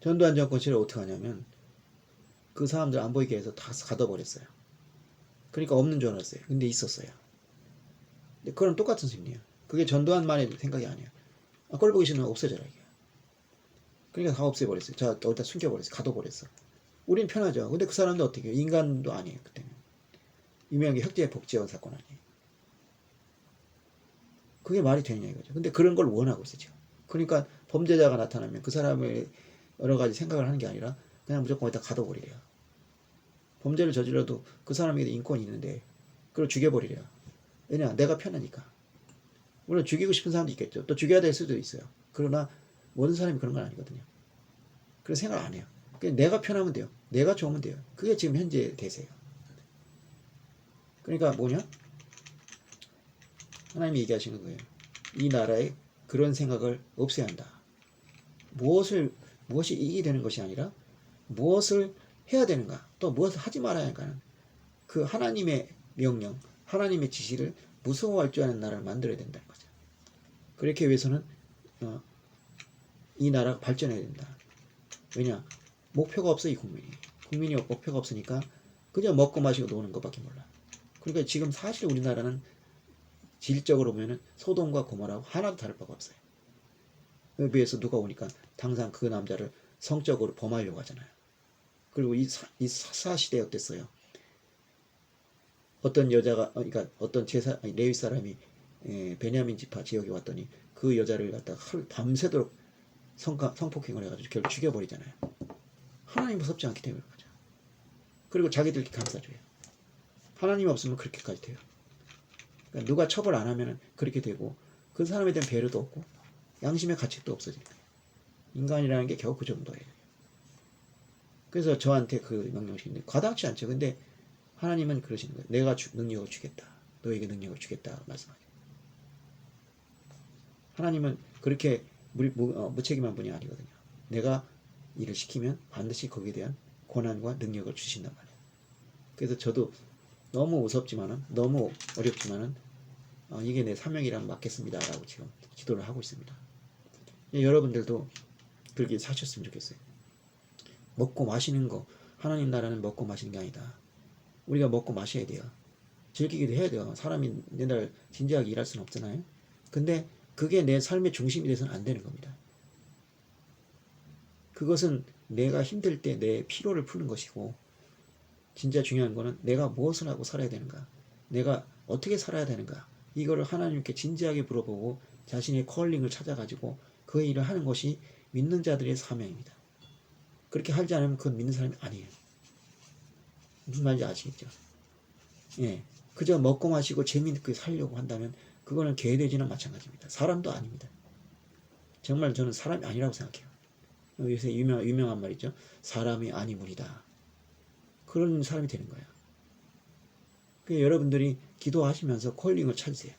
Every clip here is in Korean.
전두환 정권 시절에 어떻게 하냐면 그 사람들 안 보이게 해서 다 가둬버렸어요. 그러니까 없는 줄 알았어요. 근데 있었어요. 근데 그거랑 똑같은 심리예요. 그게 전두환만의 생각이 아니에요. 아, 꼴 보기 싫으면 없애져라 이게. 그러니까 다 없애버렸어요. 자 어디다 숨겨버렸어요. 가둬버렸어. 우린 편하죠. 근데 그 사람도 어떻게 해요? 인간도 아니에요. 그때는. 유명한 게 혁재 복지원 사건 아니에요. 그게 말이 되냐 이거죠. 근데 그런 걸 원하고 있어요. 그러니까 범죄자가 나타나면 그 사람의 여러 가지 생각을 하는 게 아니라 그냥 무조건 어디다 가둬버리래요. 범죄를 저질러도 그 사람에게 인권이 있는데 그걸 죽여버리래요. 왜냐? 내가 편하니까. 물론 죽이고 싶은 사람도 있겠죠. 또 죽여야 될 수도 있어요. 그러나 모든 사람이 그런 건 아니거든요. 그래서 생각 안 해요. 그냥 내가 편하면 돼요. 내가 좋으면 돼요. 그게 지금 현재 대세예요. 그러니까 뭐냐? 하나님이 얘기하시는 거예요. 이 나라에 그런 생각을 없애야 한다. 무엇을 무엇이 이익이 되는 것이 아니라 무엇을 해야 되는가, 또 무엇을 하지 말아야 할까는 그 하나님의 명령, 하나님의 지시를 무서워할 줄 아는 나라를 만들어야 된다는 거죠. 그렇게 위해서는 어, 이 나라가 발전해야 된다. 왜냐? 목표가 없어 이 국민이. 국민이 목표가 없으니까 그냥 먹고 마시고 노는 것밖에 몰라. 그러니까 지금 사실 우리나라는 질적으로 보면은 소돔과 고모라고 하나도 다를 바가 없어요. 비해서 누가 오니까 당장 그 남자를 성적으로 범하려고 하잖아요. 그리고 이, 사사 시대 어땠어요? 어떤 여자가 어, 그러니까 어떤 제사 아니, 레위 사람이 에, 베냐민 지파 지역에 왔더니 그 여자를 갖다가 하루 밤새도록 성가, 성폭행을 해가지고 결국 죽여버리잖아요. 하나님 무섭지 않기 때문에 그러죠. 그리고 자기들끼리 감싸줘요. 하나님 없으면 그렇게까지 돼요. 그러니까 누가 처벌 안 하면 그렇게 되고 그 사람에 대한 배려도 없고 양심의 가책도 없어집니다. 인간이라는 게 겨우 그 정도예요. 그래서 저한테 그 명령식인데 과당치 않죠. 근데 하나님은 그러시는 거예요. 내가 주, 능력을 주겠다. 너에게 능력을 주겠다 말씀하죠. 하나님은 그렇게 무, 무, 어, 무책임한 분이 아니거든요. 내가 일을 시키면 반드시 거기에 대한 권한과 능력을 주신단 말이에요. 그래서 저도 너무 무섭지만은 너무 어렵지만은 어, 이게 내 사명이랑 맞겠습니다라고 지금 기도를 하고 있습니다. 예, 여러분들도 그렇게 사셨으면 좋겠어요. 먹고 마시는 거 하나님 나라는 먹고 마시는 게 아니다. 우리가 먹고 마셔야 돼요. 즐기기도 해야 돼요. 사람이 맨날 진지하게 일할 수는 없잖아요. 근데 그게 내 삶의 중심이 돼서는 안 되는 겁니다. 그것은 내가 힘들 때 내 피로를 푸는 것이고 진짜 중요한 거는 내가 무엇을 하고 살아야 되는가 내가 어떻게 살아야 되는가 이거를 하나님께 진지하게 물어보고 자신의 컬링을 찾아가지고 그 일을 하는 것이 믿는 자들의 사명입니다. 그렇게 하지 않으면 그건 믿는 사람이 아니에요. 무슨 말인지 아시겠죠? 예. 그저 먹고 마시고 재미있게 살려고 한다면 그거는 개돼지나 마찬가지입니다. 사람도 아닙니다. 정말 저는 사람이 아니라고 생각해요. 요새 유명, 유명한 말 있죠? 사람이 아니문이다. 그런 사람이 되는 거예요. 그 여러분들이 기도하시면서 콜링을 찾으세요.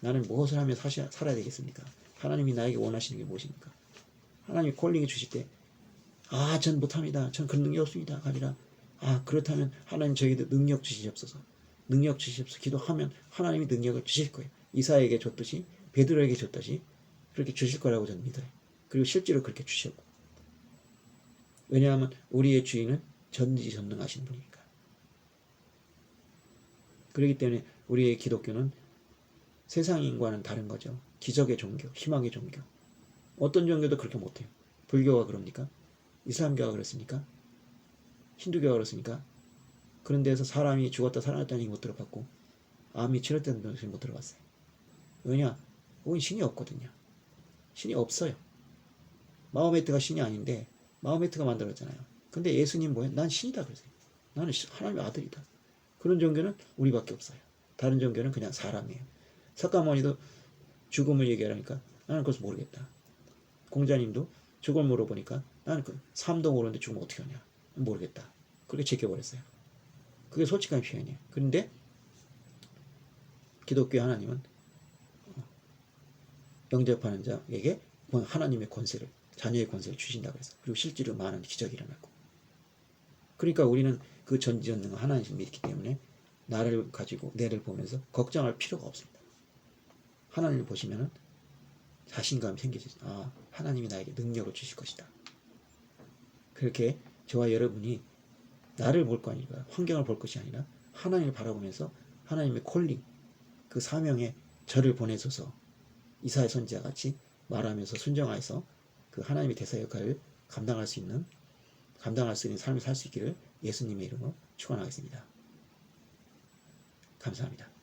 나는 무엇을 하며 사시, 살아야 되겠습니까? 하나님이 나에게 원하시는 게 무엇입니까? 하나님이 콜링을 주실 때, 아, 전 못합니다. 전 그런 능력 없습니다. 아니라, 아, 그렇다면 하나님 저에게 능력 주시옵소서. 능력 주시옵소서. 기도하면 하나님이 능력을 주실 거예요. 이사에게 줬듯이, 베드로에게 줬듯이, 그렇게 주실 거라고 저는 믿어요. 그리고 실제로 그렇게 주셨고. 왜냐하면 우리의 주인은 전지전능하신 분이니까. 그렇기 때문에 우리의 기독교는 세상인과는 다른 거죠. 기적의 종교, 희망의 종교. 어떤 종교도 그렇게 못해요. 불교가 그럽니까? 이슬람교가 그렇습니까? 힌두교가 그렇습니까? 그런 데서 사람이 죽었다 살아났다는 얘기 못 들어봤고 암이 치료됐다는 얘기 못 들어봤어요. 왜냐? 그건 신이 없거든요. 신이 없어요. 마호메트가 신이 아닌데 마호메트가 만들었잖아요. 근데 예수님 뭐예요? 난 신이다 그러세요. 나는 하나님의 아들이다. 그런 종교는 우리밖에 없어요. 다른 종교는 그냥 사람이에요. 석가모니도 죽음을 얘기하니까 나는 그것을 모르겠다. 공자님도 죽음을 물어보니까 나는 그 삶도 모르는데 죽으면 어떻게 하냐. 모르겠다. 그렇게 제껴버렸어요. 그게 솔직한 표현이에요. 그런데 기독교 하나님은 영접하는 자에게 하나님의 권세를 자녀의 권세를 주신다 그래서 그리고 실제로 많은 기적이 일어났고 그러니까 우리는 그 전지전능 하나님을 믿기 때문에 나를 가지고 내를 보면서 걱정할 필요가 없습니다. 하나님을 보시면은 자신감이 생기죠. 아 하나님이 나에게 능력을 주실 것이다. 그렇게 저와 여러분이 나를 볼 거 아니라 환경을 볼 것이 아니라 하나님을 바라보면서 하나님의 콜링 그 사명에 저를 보내소서 이사의 선지자 같이 말하면서 순정하여서 그 하나님의 대사 역할을 감당할 수 있는 감당할 수 있는 삶을 살 수 있기를 예수님의 이름으로 축원하겠습니다. 감사합니다.